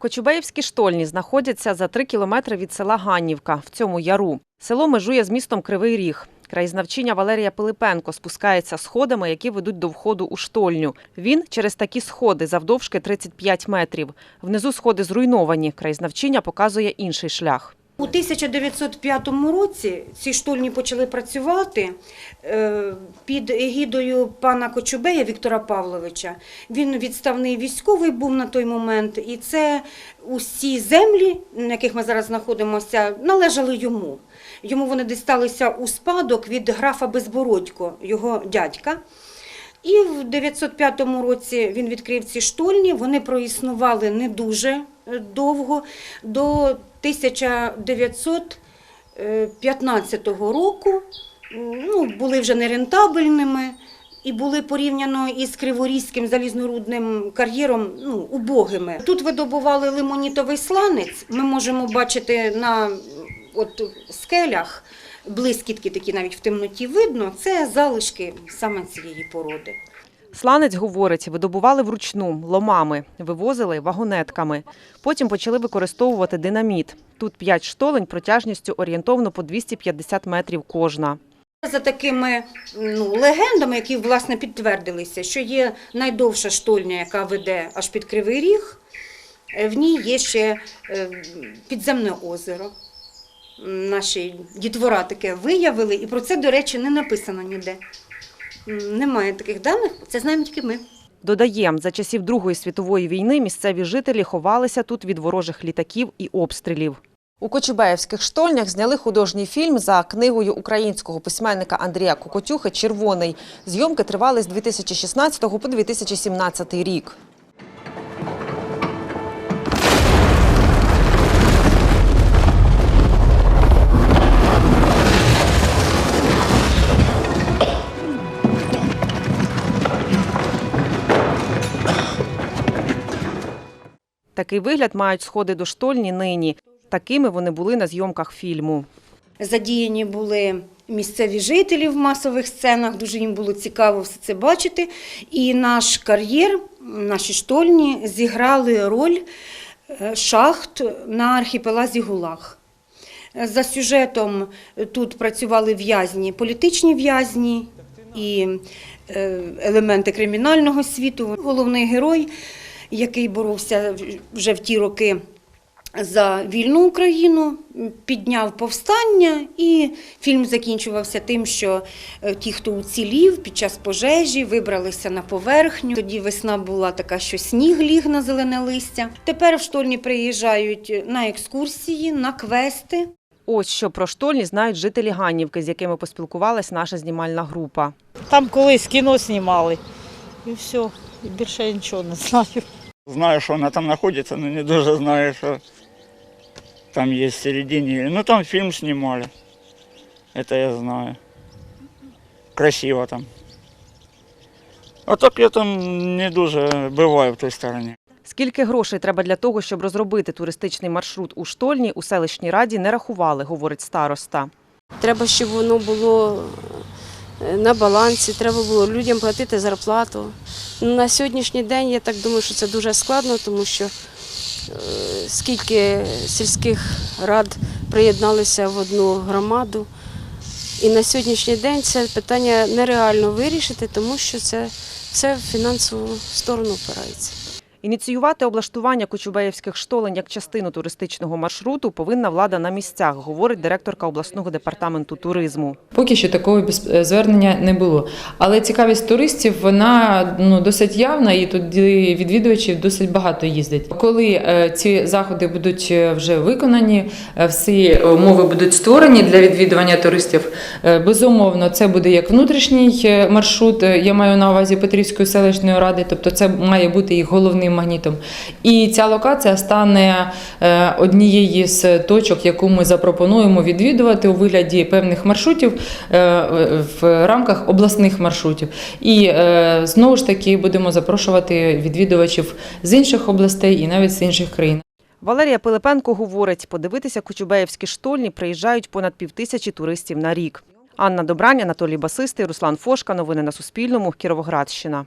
Кочубеївські штольні знаходяться за три кілометри від села Ганнівка в цьому яру. Село межує з містом Кривий Ріг. Краєзнавчиня Валерія Пилипенко спускається сходами, які ведуть до входу у штольню. Він через такі сходи завдовжки 35 метрів. Внизу сходи зруйновані. Краєзнавчиня показує інший шлях. У 1905 році ці штольні почали працювати е, під егідою пана Кочубея Віктора Павловича. Він відставний військовий був на той момент, і це усі землі, на яких ми зараз знаходимося, належали йому. Йому вони дісталися у спадок від графа Безбородько, його дядька. І в 905 році він відкрив ці штольні. Вони проіснували не дуже е, довго, до 1915 року. Ну, були вже нерентабельними і були порівняно із Криворізьким залізнорудним кар'єром ну, убогими. Тут видобували лимонітовий сланець. Ми можемо бачити на от, скелях блискітки, такі навіть в темноті видно. Це залишки саме цієї породи. Сланець говорить, видобували вручну ломами, вивозили вагонетками. Потім почали використовувати динаміт. Тут п'ять штолень протяжністю орієнтовно по 250 метрів кожна. За такими ну, легендами, які власне підтвердилися, що є найдовша штольня, яка веде аж під Кривий Ріг, е, в ній є ще е, підземне озеро. Наші дітвора таке виявили, і про це, до речі, не написано ніде. Немає таких даних, це знаємо тільки ми. Додаємо, за часів Другої світової війни місцеві жителі ховалися тут від ворожих літаків і обстрілів. У Кочубеївських штольнях зняли художній фільм за книгою українського письменника Андрія Кокотюхи Червоний. Зйомки тривали з 2016 по 2017 рік. Такий вигляд мають сходи до штольні нині. Такими вони були на зйомках фільму. Задіяні були місцеві жителі в масових сценах, дуже їм було цікаво все це бачити. І наш кар'єр, наші штольні зіграли роль е, шахт на архіпелазі Гулаг. За сюжетом тут працювали в'язні, політичні в'язні і е, елементи кримінального світу. Головний герой, який боровся вже в ті роки за вільну Україну, підняв повстання, і фільм закінчувався тим, що е, ті, хто уцілів під час пожежі, вибралися на поверхню. Тоді весна була така, що сніг ліг на зелене листя. Тепер в штольні приїжджають на екскурсії, на квести. Ось що про штольні знають жителі Ганнівки, з якими поспілкувалась наша знімальна група. Там колись кіно знімали. І все. І більше я нічого не знаю. Знаю, що вона там знаходиться, але не дуже знаю, що там є в середині. Ну там фільм знімали. Это я знаю. Красиво там. А так я там не дуже буваю в той стороні. Скільки грошей треба для того, щоб розробити туристичний маршрут у штольні, у селищній раді не рахували, говорить староста. Треба, щоб воно було на балансі, треба було людям платити зарплату. Ну, На сьогоднішній день я так думаю, що це дуже складно, тому що е, скільки сільських рад приєдналися в одну громаду. І на сьогоднішній день це питання нереально вирішити, тому що це все в фінансову сторону опирається. Ініціювати облаштування Кочубеївських штолень як частину туристичного маршруту повинна влада на місцях, говорить директорка обласного департаменту туризму. Поки що такого е, звернення не було. Але цікавість туристів вона ну досить явна, і туди відвідувачів досить багато їздить. Коли е, ці заходи будуть е, вже виконані, всі умови будуть створені для відвідування туристів. Безумовно, це буде як внутрішній маршрут. Я маю на увазі Петрівської селищної ради, тобто це має бути їх головним магнітом. І ця локація стане е, однією з точок, яку ми запропонуємо відвідувати у вигляді певних маршрутів е, в рамках обласних маршрутів. І е, знову ж таки будемо запрошувати відвідувачів з інших областей і навіть з інших країн. Валерія Пилипенко говорить, подивитися Кочубеївські штольні приїжджають понад півтисячі туристів на рік. Анна Добрань, Анатолій Басистий, Руслан Фошка. Новини на Суспільному. Кіровоградщина.